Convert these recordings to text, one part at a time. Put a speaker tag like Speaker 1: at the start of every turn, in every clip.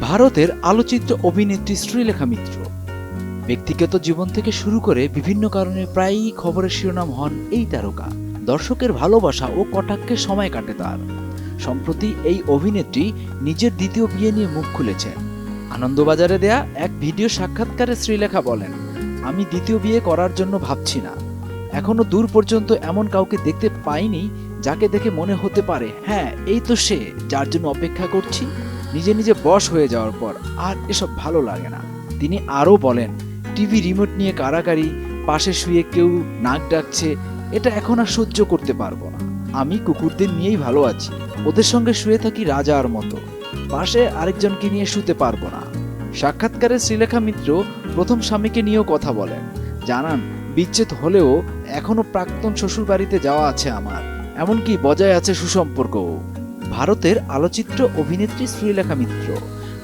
Speaker 1: ভারতের আলোচিত অভিনেত্রী শ্রীলেখা মিত্র। ব্যক্তিগত জীবন থেকে শুরু করে বিভিন্ন কারণে প্রায়ই খবরের শিরোনাম হন এই তারকা। দর্শকের ভালোবাসা ও কটাক্ষের সময় কাটে তার। সম্প্রতি এই অভিনেত্রী নিজের দ্বিতীয় বিয়ে নিয়ে মুখ খুলেছেন। আনন্দবাজারে দেয়া এক ভিডিও সাক্ষাৎকারে শ্রীলেখা বলেন, আমি দ্বিতীয় বিয়ে করার জন্য ভাবছি না। এখনও দূর পর্যন্ত এমন কাউকে দেখতে পাইনি যাকে দেখে মনে হতে পারে হ্যাঁ এই তো সে, যার জন্য অপেক্ষা করছি। নিজে নিজে বশ হয়ে যাওয়ার পর আর এসব ভালো লাগে না। তিনি আরও বলেন, টিভি রিমোট নিয়ে কারাকারি পাশে শুয়ে কেউ নাক ডাকছে, এটা এখন আর সহ্য করতে পারব না। আমি কুকুরদের নিয়েই ভালো আছি, ওদের সঙ্গে শুয়ে থাকি রাজার মতো। পাশে আরেকজনকে নিয়ে শুতে পারব না। সাক্ষাৎকারে শ্রীলেখা মিত্র প্রথম স্বামীকে নিয়েও কথা বলেন। জানান, বিচ্ছেদ হলেও এখনও প্রাক্তন শ্বশুর বাড়িতে যাওয়া আছে আমার। এমনকি বজায় আছে সুসম্পর্কও। ভারতের আলোচিত্র অভিনেত্রী শ্রীলেখা মিত্র।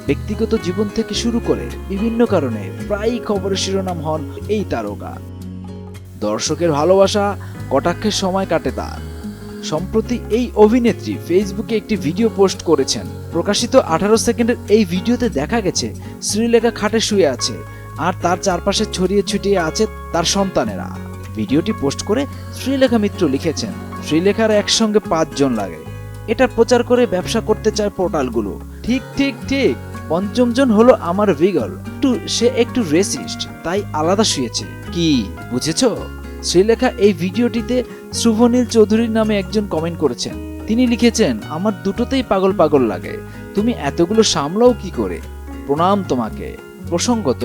Speaker 1: ব্যক্তিগত জীবন থেকে শুরু করে বিভিন্ন কারণে প্রায়ই খবরের শিরোনাম হন এই তারকা। দর্শকের ভালোবাসা কটাক্ষের সময় কাটে তার। সম্প্রতি এই অভিনেত্রী ফেসবুকে একটি ভিডিও পোস্ট করেছেন। প্রকাশিত আঠারো সেকেন্ডের এই ভিডিওতে দেখা গেছে, শ্রীলেখা খাটে শুয়ে আছে, আর তার চারপাশে ছড়িয়ে ছিটিয়ে আছে তার সন্তানেরা। ভিডিওটি পোস্ট করে শ্রীলেখা মিত্র লিখেছেন, শ্রীলেখার একসঙ্গে পাঁচজন লাগে। এটা প্রচার করে ব্যবসা করতে চায় পোর্টালগুলো। ঠিক ঠিক ঠিক। পঞ্চমজন হলো আমার ভিগল। একটু, সে একটু রেসিস্ট তাই আলাদা শুয়েছে। কি, বুঝেছ? শ্রীলেখা এই ভিডিওটিতে শুভনীল চৌধুরীর নামে একজন কমেন্ট করেছেন। তিনি লিখেছেন, আমার দুটোতেই পাগল পাগল লাগে। তুমি এতগুলো সামলাও কি করে? প্রণাম তোমাকে। প্রসঙ্গত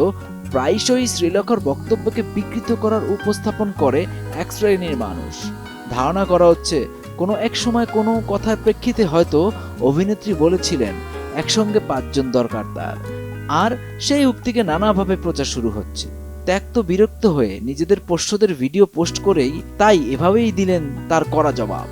Speaker 1: প্রায়শই শ্রীলঙ্কার বক্তব্যকে বিকৃত করার উপস্থাপন করে এক শ্রেণির মানুষ। ধারণা করা হচ্ছে, কোনো এক সময় কোনো কথার প্রেক্ষিতে হয়তো অভিনেত্রী বলেছিলেন, একসঙ্গে পাঁচজন দরকার তার। আর সেই উক্তিকে নানাভাবে প্রচার শুরু হচ্ছে। ত্যাক্ত বিরক্ত হয়ে নিজেদের পোষ্যদের ভিডিও পোস্ট করেই তাই এভাবেই দিলেন তার করা জবাব।